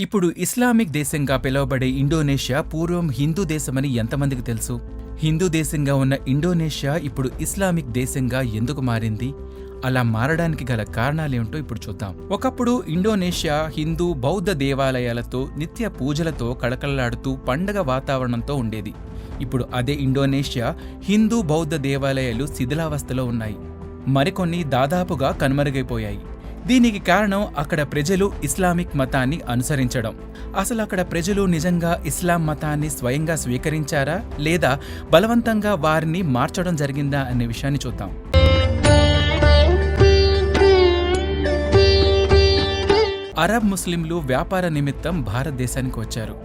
ఇప్పుడు ఇస్లామిక్ దేశంగా పిలువబడే ఇండోనేషియా పూర్వం హిందూ దేశమని ఎంతమందికి తెలుసు? హిందూ దేశంగా ఉన్న ఇండోనేషియా ఇప్పుడు ఇస్లామిక్ దేశంగా ఎందుకు మారింది? అలా మారడానికి గల కారణాలేమిటో ఇప్పుడు చూద్దాం. ఒకప్పుడు ఇండోనేషియా హిందూ బౌద్ధ దేవాలయాలతో నిత్య పూజలతో కళకళలాడుతూ పండగ వాతావరణంతో ఉండేది. ఇప్పుడు అదే ఇండోనేషియా హిందూ బౌద్ధ దేవాలయాలు శిథిలావస్థలో ఉన్నాయి. మరికొన్ని దాదాపుగా కనుమరుగైపోయాయి. దీనికి కారణం అక్కడ ప్రజలు ఇస్లామిక్ మతాన్ని అనుసరించడం. అసలు అక్కడ ప్రజలు నిజంగా ఇస్లాం మతాన్ని స్వయంగా స్వీకరించారా? లేదా బలవంతంగా వారిని మార్చడం జరిగిందా అనే విషయాన్ని చూద్దాం. అరబ్ ముస్లింలు వ్యాపార నిమిత్తం భారతదేశానికి వచ్చారు.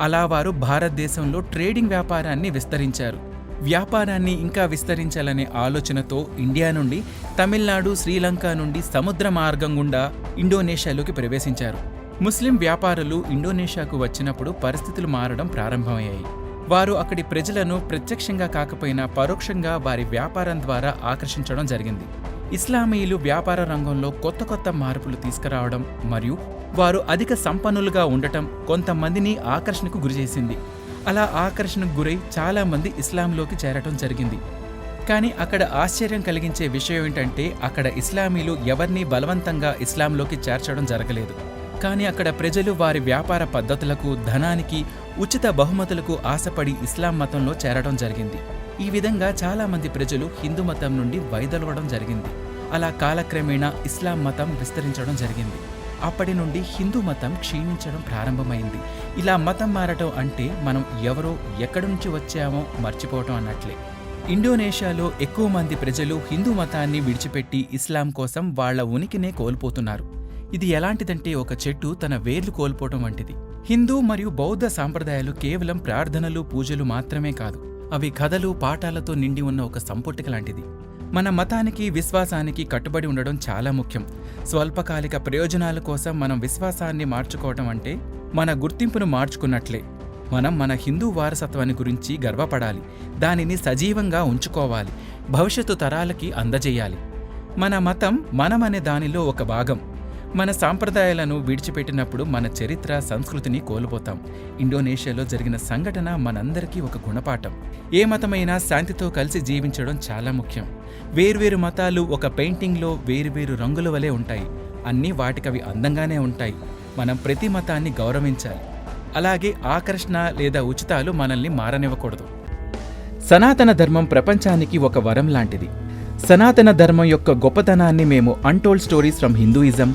అలా వారు భారతదేశంలో ట్రేడింగ్ వ్యాపారాన్ని విస్తరించారు. వ్యాపారాన్ని ఇంకా విస్తరించాలనే ఆలోచనతో ఇండియా నుండి తమిళనాడు శ్రీలంక నుండి సముద్ర మార్గం గుండా ఇండోనేషియాలోకి ప్రవేశించారు. ముస్లిం వ్యాపారులు ఇండోనేషియాకు వచ్చినప్పుడు పరిస్థితులు మారడం ప్రారంభమయ్యాయి. వారు అక్కడి ప్రజలను ప్రత్యక్షంగా కాకపోయినా పరోక్షంగా వారి వ్యాపారం ద్వారా ఆకర్షించడం జరిగింది. ఇస్లామీయులు వ్యాపార రంగంలో కొత్త కొత్త మార్పులు తీసుకురావడం మరియు వారు అధిక సంపన్నులుగా ఉండటం కొంతమందిని ఆకర్షణకు గురిచేసింది. అలా ఆకర్షణకు గురై చాలామంది ఇస్లాంలోకి చేరటం జరిగింది. కానీ అక్కడ ఆశ్చర్యం కలిగించే విషయం ఏంటంటే అక్కడ ఇస్లామీలు ఎవరిని బలవంతంగా ఇస్లాంలోకి చేర్చడం జరగలేదు. కానీ అక్కడ ప్రజలు వారి వ్యాపార పద్ధతులకు ధనానికి ఉచిత బహుమతులకు ఆశపడి ఇస్లాం మతంలో చేరడం జరిగింది. ఈ విధంగా చాలామంది ప్రజలు హిందూ మతం నుండి వైదొలగడం జరిగింది. అలా కాలక్రమేణా ఇస్లాం మతం విస్తరించడం జరిగింది. అప్పటి నుండి హిందూ మతం క్షీణించడం ప్రారంభమైంది. ఇలా మతం మారటం అంటే మనం ఎవరో ఎక్కడి నుంచి వచ్చామో మర్చిపోవటం అన్నట్లే. ఇండోనేషియాలో ఎక్కువ మంది ప్రజలు హిందూ మతాన్ని విడిచిపెట్టి ఇస్లాం కోసం వాళ్ళ ఉనికినే కోల్పోతున్నారు. ఇది ఎలాంటిదంటే ఒక చెట్టు తన వేర్లు కోల్పోవటం వంటిది. హిందూ మరియు బౌద్ధ సాంప్రదాయాలు కేవలం ప్రార్థనలు పూజలు మాత్రమే కాదు. అవి కథలు పాఠాలతో నిండి ఉన్న ఒక సంపుటిక లాంటిది. మన మతానికి విశ్వాసానికి కట్టుబడి ఉండడం చాలా ముఖ్యం. స్వల్పకాలిక ప్రయోజనాల కోసం మనం విశ్వాసాన్ని మార్చుకోవటం అంటే మన గుర్తింపును మార్చుకున్నట్లే. మనం మన హిందూ వారసత్వాన్ని గురించి గర్వపడాలి. దానిని సజీవంగా ఉంచుకోవాలి. భవిష్యత్తు తరాలకి అందజేయాలి. మన మతం మనమనే దానిలో ఒక భాగం. మన సాంప్రదాయాలను విడిచిపెట్టినప్పుడు మన చరిత్ర సంస్కృతిని కోల్పోతాం. ఇండోనేషియాలో జరిగిన సంఘటన మనందరికీ ఒక గుణపాఠం. ఏ మతమైనా శాంతితో కలిసి జీవించడం చాలా ముఖ్యం. వేర్వేరు మతాలు ఒక పెయింటింగ్లో వేరువేరు రంగుల వలె ఉంటాయి. అన్నీ వాటికవి అందంగానే ఉంటాయి. మనం ప్రతి మతాన్ని గౌరవించాలి. అలాగే ఆకర్షణ లేదా ఉచితాలు మనల్ని మారనివ్వకూడదు. సనాతన ధర్మం ప్రపంచానికి ఒక వరం లాంటిది. సనాతన ధర్మం యొక్క గొప్పతనాన్ని మేము untold stories from Hinduism